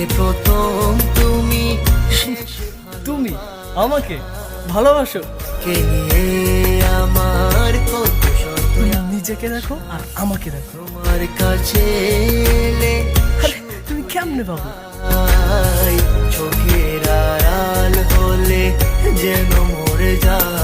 জীবনে প্রথম তুমি। তুমি? আমাকে? ভালোবাসো? কে নিয়ে আমার কত শত নিজেকে দেখো আর আমাকে দেখো। তোমার কাছে তুমি কেমনে পাবো? চোখের আড়াল হলে যেন মরে যায়।